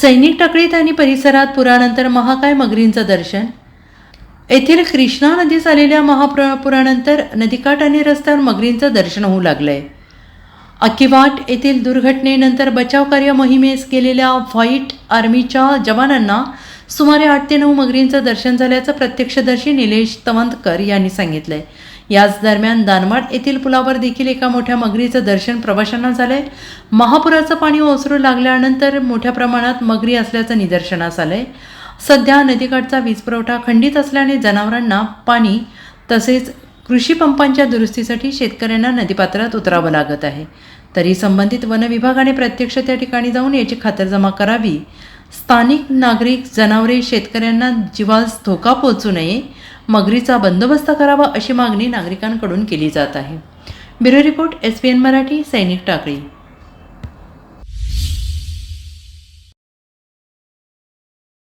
सैनिक टकळीत आणि परिसरात पुरानंतर महाकाय मगरींचं दर्शन. येथील कृष्णा नदीस आलेल्या महापुरा पुरानंतर नदीकाठ आणि रस्त्यावर मगरींचं दर्शन होऊ लागलंय. अकिवाट येथील दुर्घटनेनंतर बचावकार्य मोहिमेस गेलेल्या व्हाईट आर्मीच्या जवानांना सुमारे आठ ते नऊ मगरींचं दर्शन झाल्याचं प्रत्यक्षदर्शी निलेश तवंतकर यांनी सांगितलंय. याच दरम्यान दानवाड येथील पुलावर देखील एका मोठ्या मगरीचं दर्शन प्रवाशांना झालंय. महापुराचं पाणी ओसरू लागल्यानंतर मोठ्या प्रमाणात मगरी असल्याचं निदर्शनास आलंय. सध्या नदीकाठचा वीज पुरवठा खंडित असल्याने जनावरांना पाणी तसेच कृषी पंपांच्या दुरुस्तीसाठी शेतकऱ्यांना नदीपात्रात उतरावं लागत आहे. तरी संबंधित वन विभागाने प्रत्यक्ष त्या ठिकाणी जाऊन याची खातरजमा करावी. स्थानिक नागरिक जनावरे शेतकऱ्यांना जीवास धोका पोहोचू नये मगरीचा बंदोबस्त करावा अशी मागणी नागरिकांकडून केली जात आहे. Bureau report S P N Marathi Sainik Takali.